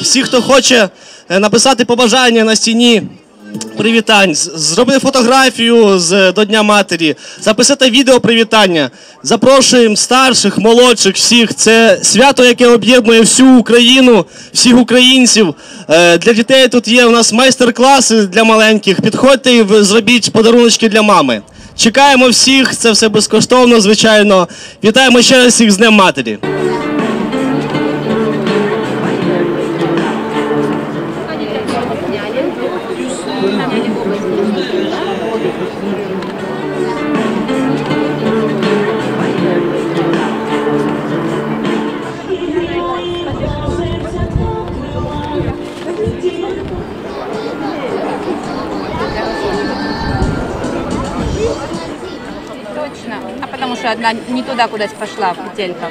Всі, хто хоче е, написати побажання на стіні. Привітань, зробити фотографію з до Дня Матері, записати відео привітання. Запрошуємо старших, молодших, всіх. Це свято, яке об'єднує всю Україну, всіх українців. Е, Для дітей тут є у нас майстер-класи для маленьких. Підходьте і зробіть подаруночки для мами. Чекаємо всіх, це все безкоштовно, звичайно. Вітаємо ще раз всіх з Днем Матері. Что одна не туда куда-то пошла петелька.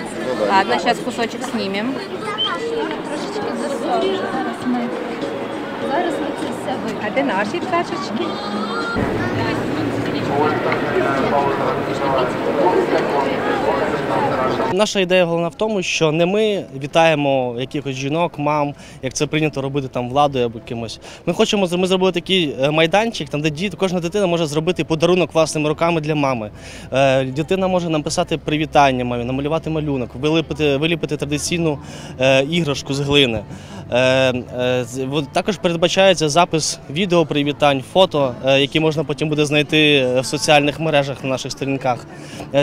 Ладно, сейчас кусочек снимем. Зараз ми це все А де наші пташечки? Наша ідея головна в тому, що не ми вітаємо якихось жінок, мам, як це прийнято робити там владою або кимось. Ми хочемо ми зробили такий е, майданчик, там де діти, кожна дитина може зробити подарунок власними руками для мами. Е, Дитина може написати привітання мамі, намалювати малюнок, виліпити, виліпити традиційну е, іграшку з глини. Е, е, Також передбачається запис відео привітань, фото, е, які можна потім буде знайти в соціальних мережах на наших сторінках.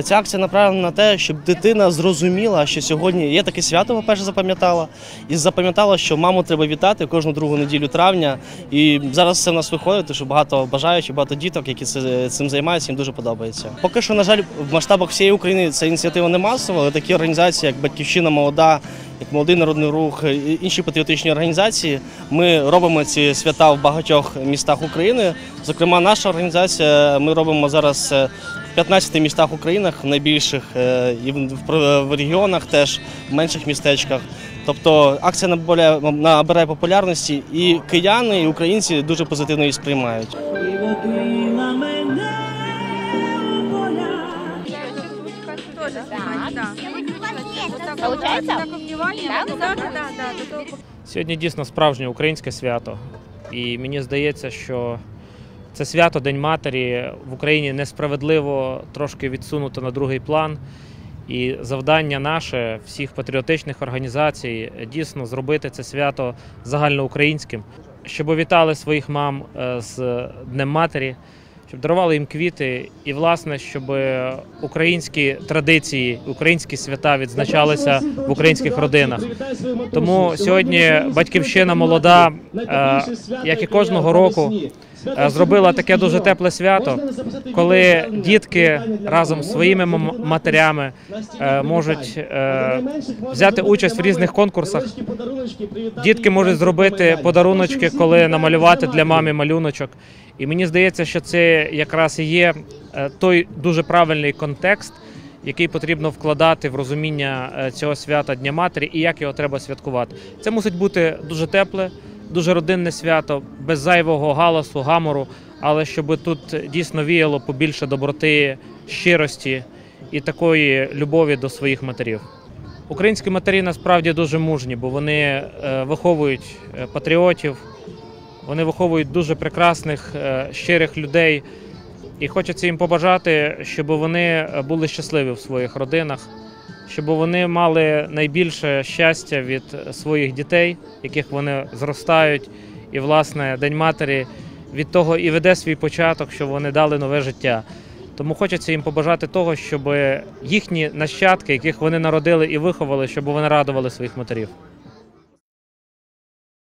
Ця акція направлена на те, щоб дитина зрозуміла, що сьогодні є таке свято, по-перше, запам'ятала, і запам'ятала, що маму треба вітати кожну другу неділю травня. І зараз це в нас виходить, тому що багато бажаючих, багато діток, які цим займаються, їм дуже подобається. Поки що, на жаль, в масштабах всієї України ця ініціатива не масова, але такі організації, як Батьківщина Молода, як молодий народний рух, інші патріотичні організації. Ми робимо ці свята в багатьох містах України. Зокрема, наша організація. Ми робимо зараз е, в 15 містах України, в найбільших е, і в- регіонах теж в менших містечках. Тобто акція набирає, набирає популярності, і кияни, і українці дуже позитивно її сприймають. Получается? Сьогодні дійсно справжнє українське свято. І мені здається, що це свято День Матері в Україні несправедливо трошки відсунуто на другий план. І завдання наше, всіх патріотичних організацій, дійсно зробити це свято загальноукраїнським, щоб вітали своїх мам е, з Днем Матері, щоб дарували їм квіти, і, власне, щоб українські традиції, українські свята відзначалися в українських родинах. Тому сьогодні батьківщина молода, е, як і кожного року, е, зробила таке дуже тепле свято, коли дітки разом з своїми матерями е, можуть е, взяти участь в різних конкурсах. Дітки можуть зробити подаруночки, коли намалювати для мами малюночок. І мені здається, що це якраз і є е, той дуже правильний контекст, який потрібно вкладати в розуміння е, цього свята Дня Матері і як його треба святкувати. Це мусить бути дуже тепле, дуже родинне свято, без зайвого галасу, гамору, але щоб тут дійсно віяло побільше доброти, щирості і такої любові до своїх матерів. Українські матері насправді дуже мужні, бо вони е, виховують патріотів, вони виховують дуже прекрасних, е, щирих людей. І хочеться їм побажати, щоб вони були щасливі в своїх родинах, щоб вони мали найбільше щастя від своїх дітей, яких вони зростають. І, власне, День матері від того і веде свій початок, щоб вони дали нове життя. Тому хочеться їм побажати того, щоб їхні нащадки, яких вони народили і виховали, щоб вони радували своїх матерів.